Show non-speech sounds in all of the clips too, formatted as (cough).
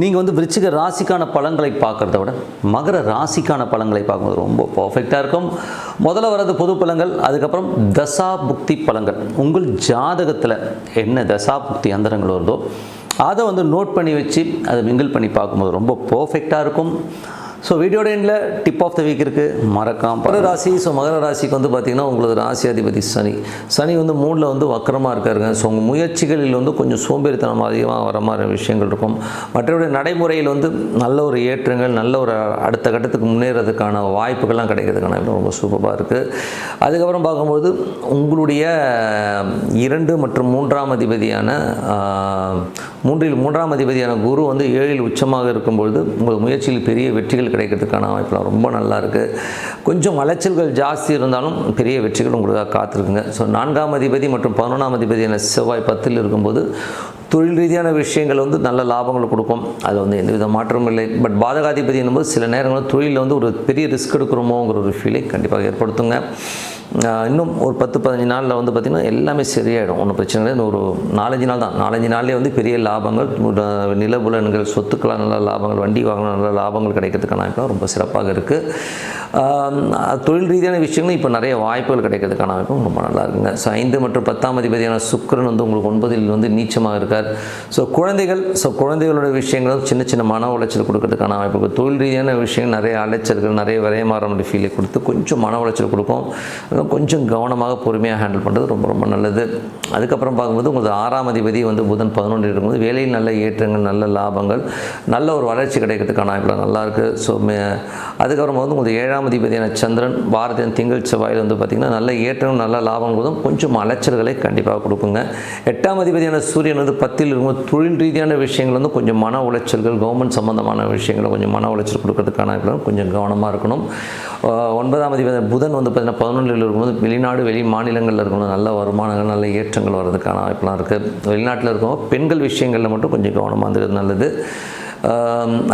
நீங்கள் வந்து விருச்சிக ராசிக்கான பலன்களை பார்க்குறத விட மகர ராசிக்கான பலன்களை பார்க்கும்போது ரொம்ப பர்ஃபெக்டாக இருக்கும். முதல்ல வர்றது பொது பலன்கள் அதுக்கப்புறம் தசா புக்தி பலன்கள். உங்கள் ஜாதகத்தில் என்ன தசா புக்தி அந்தரங்கள் வருதோ அதை வந்து நோட் பண்ணி வச்சு அதை மிங்கிள் பண்ணி பார்க்கும்போது ரொம்ப பர்ஃபெக்டாக இருக்கும். ஸோ வீடியோட எண்டில் டிப் ஆஃப் த வீக் இருக்குது மறக்காம மகர ராசி ஸோ மகர ராசிக்கு வந்து பார்த்திங்கன்னா உங்களது ராசி அதிபதி சனி. சனி வந்து மூணில் வந்து வக்கரமாக இருக்காருங்க. ஸோ உங்கள் முயற்சிகளில் வந்து கொஞ்சம் சோம்பேறித்தனம் அதிகமாக வர மாதிரி விஷயங்கள் இருக்கும். மற்றபடி நடைமுறையில் வந்து நல்ல ஒரு ஏற்றங்கள் நல்ல ஒரு அடுத்த கட்டத்துக்கு முன்னேறதுக்கான வாய்ப்புகள்லாம் கிடைக்கிறதுக்கான ரொம்ப சூப்பராக இருக்குது அதுக்கப்புறம் பார்க்கும்போது உங்களுடைய இரண்டு மற்றும் மூன்றாம் அதிபதியான மூன்றில் மூன்றாம் அதிபதியான குரு வந்து ஏழில் உச்சமாக இருக்கும்பொழுது உங்கள் முயற்சியில் பெரிய வெற்றிகள் கிடைக்கிறதுக்கான வாய்ப்புலாம் ரொம்ப நல்லா இருக்குது கொஞ்சம் அலைச்சல்கள் ஜாஸ்தி இருந்தாலும் பெரிய வெற்றிகள் உங்களுக்காக காத்திருக்குங்க. ஸோ நான்காம் அதிபதி மற்றும் பதினொன்றாம் அதிபதியான செவ்வாய் பத்தில் இருக்கும்போது தொழில் ரீதியான விஷயங்கள் வந்து நல்ல லாபங்கள் கொடுக்கும். அதில் வந்து எந்தவித மாற்றமும் இல்லை. பட் பாதகாதிபதி என்னும்போது சில நேரங்களில் தொழிலில் வந்து ஒரு பெரிய ரிஸ்க் எடுக்கிறோமோங்கிற ஒரு ஃபீலை கண்டிப்பாக ஏற்படுத்துங்க. இன்னும் ஒரு பத்து பதினஞ்சு நாளில் வந்து பார்த்திங்கன்னா எல்லாமே சரியாயிடும். ஒன்றும் பிரச்சனை இல்லை. இன்னும் ஒரு நாலஞ்சு நாள் தான். நாலஞ்சு நாள்லேயே வந்து பெரிய லாபங்கள் நிலபுலன்கள் சொத்துக்களாக நல்ல லாபங்கள் வண்டி வாங்கின நல்ல லாபங்கள் கிடைக்கிறதுக்கான வாய்ப்புலாம் ரொம்ப சிறப்பாக இருக்குது தொழில் ரீதியான விஷயங்களும் இப்போ நிறைய வாய்ப்புகள் கிடைக்கிறதுக்கான வாய்ப்பும் ரொம்ப நல்லா இருக்குங்க. ஸோ ஐந்து மற்றும் பத்தாம் அதிபதியான சுக்கிரன் வந்து உங்களுக்கு ஒன்பதில் வந்து நீச்சமாக இருக்கார். ஸோ குழந்தைகள் ஸோ குழந்தைகளோட விஷயங்களும் சின்ன சின்ன மன உளைச்சல் கொடுக்கறதுக்கான வாய்ப்பு தொழில் ரீதியான விஷயங்கள் நிறைய அலைச்சல்கள் நிறைய விரயமாற ஃபீலை கொடுத்து கொஞ்சம் மன உளைச்சல் கொடுக்கும் கொஞ்சம் கவனமாக பொறுமையாக ஹேண்டில் பண்ணுறது ரொம்ப ரொம்ப நல்லது. அதுக்கப்புறம் பார்க்கும்போது உங்களுக்கு ஆறாம் அதிபதி வந்து புதன் பதினொன்று இருக்கும்போது வேலையில் நல்ல ஏற்றங்கள் நல்ல லாபங்கள் நல்ல ஒரு வளர்ச்சி கிடைக்கிறதுக்கான வாய்ப்புகள் நல்லா இருக்குது ஸோ அதுக்கப்புறம் வந்து உங்களுக்கு ஏழாம் அதிபதியான சந்திரன் பாரதியன் திங்கள் செவ்வாயில் வந்து பார்த்திங்கன்னா நல்ல ஏற்றம் நல்ல லாபம் போதும். கொஞ்சம் அலைச்சல்களை கண்டிப்பாக கொடுக்குங்க. எட்டாம் அதிபதியான சூரியன் வந்து பத்தில் இருக்கும்போது தொழில் ரீதியான விஷயங்கள் வந்து கொஞ்சம் மன உளைச்சல்கள் கவர்மெண்ட் சம்மந்தமான விஷயங்களை கொஞ்சம் மன உளைச்சல் கொடுக்கறதுக்கான கொஞ்சம் கவனமாக இருக்கணும். ஒன்பதாம் அதிபதி புதன் வந்து பார்த்திங்கன்னா பதினொன்றில் இருக்கும்போது வெளிநாடு வெளி மாநிலங்களில் இருக்கணும் நல்ல வருமானங்கள் நல்ல ஏற்றங்கள் வர்றதுக்கான வாய்ப்புலாம் இருக்குது வெளிநாட்டில் இருக்கவங்க பெண்கள் விஷயங்களில் மட்டும் கொஞ்சம் கவனமாக இருந்தது நல்லது.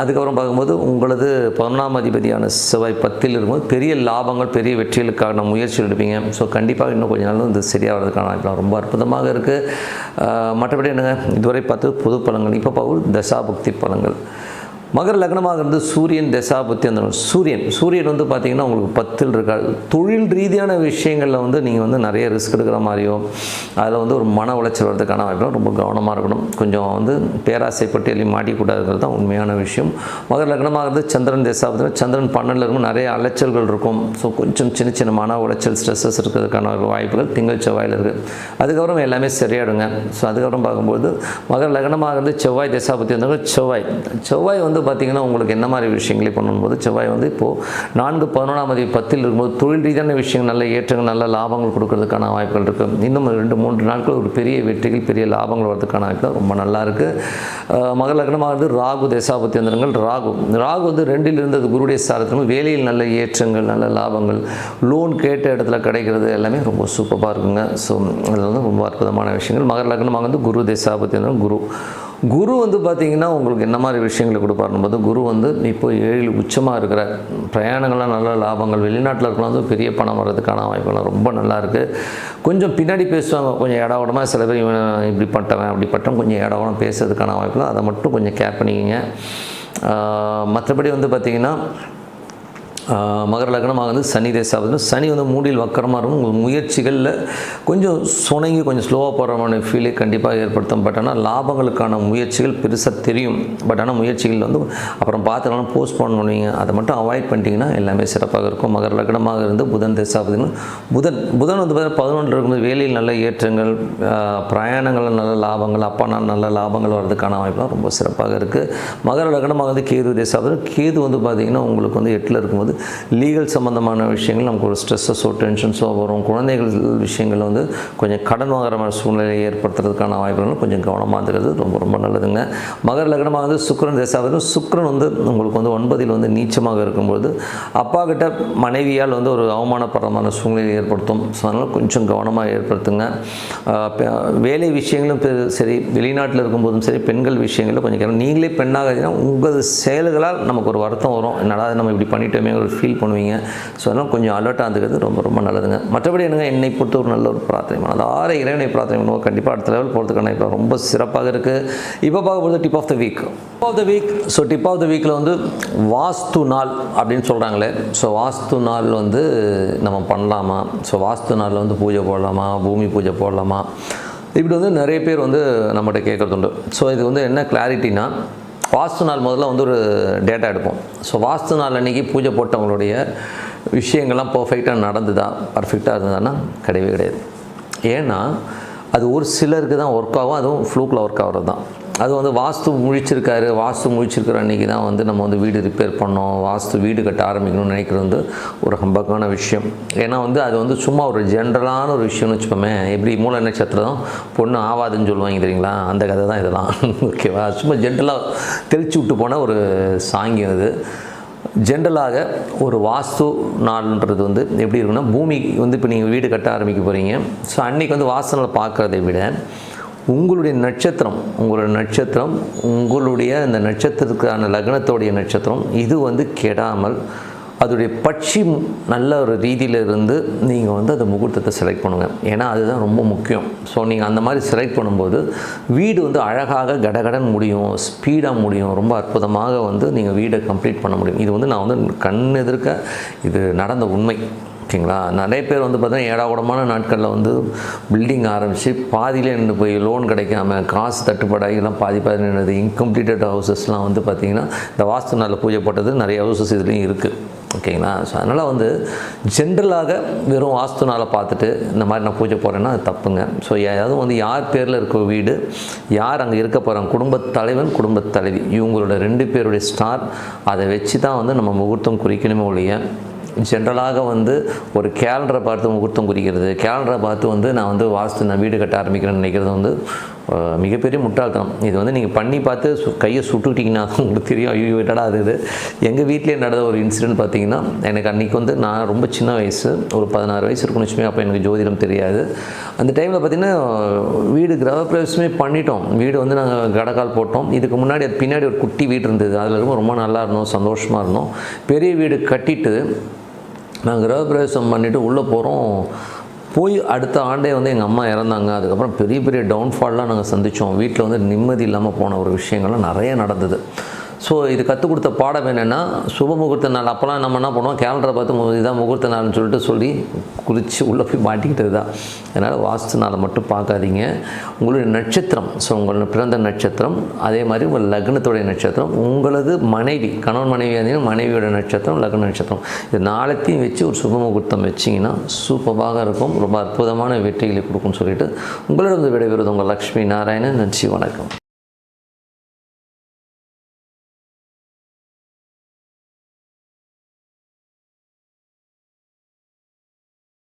அதுக்கப்புறம் பார்க்கும்போது உங்களது பதினொன்றாம் அதிபதியான செவ்வாய் பத்தில் இருக்கும்போது பெரிய லாபங்கள் பெரிய வெற்றிகளுக்கான முயற்சி எடுப்பீங்க. ஸோ கண்டிப்பாக இன்னும் கொஞ்ச நாள் இது சரியாகிறதுக்கான வாய்ப்புலாம் ரொம்ப அற்புதமாக இருக்குது மற்றபடி என்னங்க? இதுவரை பார்த்து பொது பழங்கள் இப்போ பார்க்கும் தசாபக்தி பழங்கள் மகர லக்னமாக இருந்து சூரியன் தசாபத்தி அந்த சூரியன். சூரியன் வந்து பார்த்திங்கன்னா உங்களுக்கு பத்தில் இருக்கார் தொழில் ரீதியான விஷயங்களில் வந்து நீங்கள் வந்து நிறைய ரிஸ்க் எடுக்கிற மாதிரியோ அதில் வந்து ஒரு மன உளைச்சல் வரதுக்கான வாய்ப்பு ரொம்ப கவனமாக இருக்கணும். கொஞ்சம் வந்து பேராசை பட்டியலையும் மாட்டிக்கூடாதுங்கிறது தான் உண்மையான விஷயம். மகர லக்னமாக இருந்து சந்திரன் தசாபத்தி சந்திரன் பன்னெண்டில் இருக்கும் நிறைய அலைச்சல்கள் இருக்கும். ஸோ கொஞ்சம் சின்ன சின்ன மன உளைச்சல் ஸ்ட்ரெஸ்ஸஸ் இருக்கிறதுக்கான ஒரு வாய்ப்புகள் திங்கள் செவ்வாயில் இருக்குது அதுக்கப்புறம் எல்லாமே சரியாயிடுங்க. ஸோ அதுக்கப்புறம் பார்க்கும்போது மகர லக்னமாக இருந்து செவ்வாய் தசாபத்தி வந்தாங்க செவ்வாய். செவ்வாய் வந்து பார்த்திங்கன்னா உங்களுக்கு என்ன மாதிரி விஷயங்களை பண்ணும்போது செவ்வாய் வந்து இப்போது நான்கு பதினொன்றாம் தேதி பத்தில் இருக்கும்போது தொழில் ரீதியான விஷயங்கள் நல்ல ஏற்றங்கள் நல்ல லாபங்கள் கொடுக்கறதுக்கான வாய்ப்புகள் இருக்குது இன்னும் ரெண்டு மூன்று நாட்கள் ஒரு பெரிய வெற்றிகள் பெரிய லாபங்கள் வரதுக்கான வாய்ப்பு ரொம்ப நல்லா இருக்குது மகர லக்னமாக இருந்து ராகு தசாபத்தி வந்திரங்கள். ராகு ராகு வந்து ரெண்டில் இருந்தது குருடைய சாரத்திலும் வேலையில் நல்ல ஏற்றங்கள் நல்ல லாபங்கள் லோன் கேட்ட இடத்துல கிடைக்கிறது எல்லாமே ரொம்ப சூப்பராக இருக்குங்க. ஸோ அதில் வந்து ரொம்ப அற்புதமான விஷயங்கள். மகர லக்னமாக வந்து குரு தசாபத்தி வந்தனம் குரு குரு வந்து பார்த்திங்கன்னா உங்களுக்கு என்ன மாதிரி விஷயங்களை கொடுப்பாருன்னு போது குரு வந்து இப்போ ஏழில் உச்சமாக இருக்கிற பிரயாணங்கள்லாம் நல்ல லாபங்கள் வெளிநாட்டில் இருக்கலாம் வந்து பெரிய பணம் வர்றதுக்கான வாய்ப்புகள் ரொம்ப நல்லா இருக்குது கொஞ்சம் பின்னாடி பேசுவாங்க கொஞ்சம் இடவடமாக சில பேர் இவன் இப்படி பட்டவன் அப்படி பட்டவன் கொஞ்சம் இடவடம் பேசுறதுக்கான வாய்ப்புகள் அதை மட்டும் கொஞ்சம் கேர் பண்ணிக்கிங்க. மற்றபடி வந்து பார்த்திங்கன்னா மகர லக்னமாக வந்து சனி தேசாவது சனி வந்து மூடியில் வக்கரமாக இருக்கும். உங்கள் முயற்சிகளில் கொஞ்சம் சுணங்கி கொஞ்சம் ஸ்லோவாக போகிற மாதிரி ஃபீலை கண்டிப்பாக ஏற்படுத்தும். பட் ஆனால் லாபங்களுக்கான முயற்சிகள் பெருசாக தெரியும். பட் ஆனால் முயற்சிகள் வந்து அப்புறம் பார்த்துக்கலாம் போஸ்ட்போன் பண்ணுவீங்க. அதை மட்டும் அவாய்ட் பண்ணிட்டீங்கன்னா எல்லாமே சிறப்பாக இருக்கும். மகர லக்னமாக இருந்து புதன் தேசாபதினு. புதன் புதன் வந்து பார்த்தீங்கன்னா பதினொன்று இருக்கும்போது வேலையில் நல்ல ஏற்றங்கள் பிரயாணங்கள் பிரயாணங்களில் நல்ல லாபங்கள் அப்பா நான் நல்ல லாபங்கள் வர்றதுக்கான வாய்ப்புலாம் ரொம்ப சிறப்பாக இருக்குது மகர லக்னமாக வந்து கேது தேசாபதி கேது வந்து பார்த்திங்கன்னா உங்களுக்கு வந்து எட்டில் இருக்கும்போது லீகல் சம்மந்தமான விஷயங்கள் நமக்கு ஒரு ஸ்ட்ரெஸ்ஸஸோ டென்ஷன்ஸோ வரும். குழந்தைகள் விஷயங்கள் வந்து கொஞ்சம் கடன் வாங்குற மாதிரி சூழ்நிலையை ஏற்படுத்துறதுக்கான வாய்ப்புகள் கொஞ்சம் கவனமாக இருக்கிறது. ரொம்ப ரொம்ப நல்லதுங்க. மகர லக்னமாக வந்து சுக்கிரன் தேசாவது சுக்கிரன் வந்து உங்களுக்கு வந்து ஒன்பதில் வந்து நீச்சமாக இருக்கும்போது அப்பா கிட்ட மனைவியால் வந்து ஒரு அவமானப்படுறமான சூழ்நிலையை ஏற்படுத்தும். ஸோ அதனால் கொஞ்சம் கவனமாக ஏற்படுத்துங்க. வேலை விஷயங்களும் சரி வெளிநாட்டில் இருக்கும்போதும் சரி பெண்கள் விஷயங்களில் கொஞ்சம் கவனம். நீங்களே பெண்ணாக உங்கள் செயல்களால் நமக்கு ஒரு வருத்தம் வரும். என்னடா நம்ம இப்படி பண்ணிட்டோமே ஒரு ஃபீல் பண்ணுவீங்க. ஸோ அதனால் கொஞ்சம் அலர்ட்டாக இருந்துக்கிறது ரொம்ப ரொம்ப நல்லதுங்க. மற்றபடி என்னங்க என்னை பொறுத்த ஒரு நல்ல ஒரு பிரார்த்தனை. அது ஆறு இறைவனை பிரார்த்தனை பண்ணுவோம். கண்டிப்பாக அடுத்த லெவல் போகிறதுக்கான இப்போ ரொம்ப சிறப்பாக இருக்குது இப்போ பார்க்க போகிறது tip of the week tip of the week so tip of the வீக்கில் வந்து வாஸ்து நாள் அப்படின்னு சொல்கிறாங்களே ஸோ வாஸ்து நாள் வந்து நம்ம பண்ணலாமா? ஸோ வாஸ்து நாளில் வந்து பூஜை போடலாமா? பூமி பூஜை போடலாமா? இப்படி வந்து நிறைய பேர் வந்து நம்மகிட்ட கேட்குறதுண்டு. ஸோ இது வந்து என்ன கிளாரிட்டினா வாஸ்து நாள் முதல்ல வந்து ஒரு டேட்டா எடுப்போம். ஸோ வாஸ்து நாள் அன்றைக்கி பூஜை போட்டவங்களுடைய விஷயங்கள்லாம் பர்ஃபெக்டாக நடந்துதா? பர்ஃபெக்டாக இருந்ததுன்னா கிடையவே கிடையாது. ஏன்னா அது ஒரு சிலருக்கு தான் ஒர்க் ஆகும் அதுவும் ஃப்ளூக்கில் ஒர்க் ஆகிறது தான் அது வந்து வாஸ்து முழிச்சிருக்காரு வாஸ்து முழிச்சிருக்கிற அன்றைக்கி தான் வந்து நம்ம வந்து வீடு ரிப்பேர் பண்ணோம் வாஸ்து வீடு கட்ட ஆரம்பிக்கணும்னு நினைக்கிறது வந்து ஒரு ஹம்பக்கான விஷயம். ஏன்னா வந்து அது வந்து சும்மா ஒரு ஜென்ரலான ஒரு விஷயம்னு வச்சுப்போமே எப்படி மூல நட்சத்திரம் பொண்ணு ஆவாதுன்னு சொல்லுவாங்க தெரியுங்களா? அந்த கதை தான் இதெல்லாம். (laughs) ஓகேவா சும்மா ஜென்ரலாக தெளிச்சு விட்டு போன ஒரு சாங்கியம் இது ஜென்ரலாக ஒரு வாஸ்து நாள்ன்றது வந்து எப்படி இருக்குன்னா பூமி வந்து இப்போ நீங்கள் வீடு கட்ட ஆரம்பிக்க போகிறீங்க ஸோ அன்றைக்கி வந்து வாஸ்து நாள் பார்க்குறதை விட உங்களுடைய நட்சத்திரம் உங்களுடைய நட்சத்திரம் உங்களுடைய அந்த நட்சத்திரத்துக்கான லக்னத்தோடைய நட்சத்திரம் இது வந்து கெடாமல் அதோடைய பட்சி நல்ல ஒரு ரீதியில் இருந்து நீங்கள் வந்து அந்த முகூர்த்தத்தை செலக்ட் பண்ணுங்கள் ஏன்னா அதுதான் ரொம்ப முக்கியம். ஸோ நீங்கள் அந்த மாதிரி செலக்ட் பண்ணும்போது வீடு வந்து அழகாக கடகடன் முடியும் ஸ்பீடாக முடியும் ரொம்ப அற்புதமாக வந்து நீங்கள் வீடை கம்ப்ளீட் பண்ண முடியும். இது வந்து நான் வந்து கண் எதிர்க்க இது நடந்த உண்மை. ஓகேங்களா? நிறைய பேர் வந்து பார்த்தீங்கன்னா ஏடாகூடமான நாட்களில் வந்து பில்டிங் ஆரம்பித்து பாதியிலே நின்று போய் லோன் கிடைக்காம காசு தட்டுப்பாடாகலாம் பாதி பாதி நின்றது இன்கம்ப்ளீட்டட் ஹவுசஸ்லாம் வந்து பார்த்திங்கன்னா இந்த வாஸ்து நாளில் பூஜை போட்டது நிறைய ஹவுசஸ் இதுலேயும் இருக்குது ஓகேங்களா? ஸோ அதனால் வந்து ஜென்ரலாக வெறும் வாஸ்து நாளை பார்த்துட்டு இந்த மாதிரி நான் பூஜை போகிறேன்னா அது தப்புங்க. ஸோ ஏதாவது வந்து யார் பேரில் இருக்க வீடு யார் அங்கே இருக்க போகிறாங்க குடும்பத் தலைவன் குடும்பத் தலைவி. இவங்களோட ரெண்டு பேருடைய ஸ்டார் அதை வச்சு தான் வந்து நம்ம முகூர்த்தம் குறிக்கணுமே ஒழிய ஜென்ரலாக வந்து ஒரு கேலண்டரை பார்த்து முகூர்த்தம் குறிக்கிறது. கேலண்டரை பார்த்து வந்து நான் வந்து வாஸ்து நான் வீடு கட்ட ஆரம்பிக்கிறேன்னு நினைக்கிறது வந்து மிகப்பெரிய முட்டாள்தனம். இது வந்து நீங்கள் பண்ணி பார்த்து சு கையை சுட்டுக்கிட்டிங்கன்னா உங்களுக்கு தெரியும் ஐயோ விட்டடா அது இது. எங்கள் வீட்டிலே நடந்த ஒரு இன்சிடென்ட் பார்த்தீங்கன்னா எனக்கு அன்றைக்கி வந்து நான் ரொம்ப சின்ன வயசு ஒரு பதினாறு வயசு இருக்குன்னு வச்சுமே அப்போ எனக்கு ஜோதிடம் தெரியாது. அந்த டைமில் பார்த்திங்கன்னா வீடு கிரகப்பிரவேசமே பண்ணிட்டோம். வீடு வந்து நாங்கள் கடக்கால் போட்டோம். இதுக்கு முன்னாடி அது பின்னாடி ஒரு குட்டி வீடு இருந்தது. அதில் ரொம்ப ரொம்ப நல்லா இருந்தோம் சந்தோஷமாக இருந்தோம். பெரிய வீடு கட்டிட்டு நாங்கள் கிரகப்பிரவேசம் பண்ணிவிட்டு உள்ளே போகிறோம் போய் அடுத்த ஆண்டே வந்து எங்கள் அம்மா இறந்தாங்க. அதுக்கப்புறம் பெரிய பெரிய டவுன்ஃபால்லாம் நாங்கள் சந்தித்தோம் வீட்டில் வந்து நிம்மதி இல்லாமல் போன ஒரு விஷயங்கள்லாம் நிறைய நடந்தது. ஸோ இது கற்றுக் கொடுத்த பாடம் என்னென்னா சுப முகூர்த்த நாள். அப்போலாம் நம்ம என்ன பண்ணுவோம்? கேலண்டரை பார்த்து மு- இதுதான் முகூர்த்த நாள்னு சொல்லிட்டு சொல்லி குறித்து உள்ளே போய் மாட்டிக்கிட்டது தான். அதனால் வாஸ்து நாளை மட்டும் பார்க்காதீங்க. உங்களுடைய நட்சத்திரம் ஸோ உங்களோட பிறந்த நட்சத்திரம் அதே மாதிரி உங்கள் லக்னத்துடைய நட்சத்திரம் உங்களது மனைவி கணவன் மனைவி மனைவியோட நட்சத்திரம் லக்ன நட்சத்திரம். இது நாளைத்தையும் வச்சு ஒரு சுப முகூர்த்தம் வச்சிங்கன்னா சூப்பராக இருக்கும். ரொம்ப அற்புதமான வெற்றிகளை கொடுக்கும்னு சொல்லிட்டு உங்களிடம் விடைபெறுவது உங்கள் லக்ஷ்மி நாராயணன். நன்றி வணக்கம்.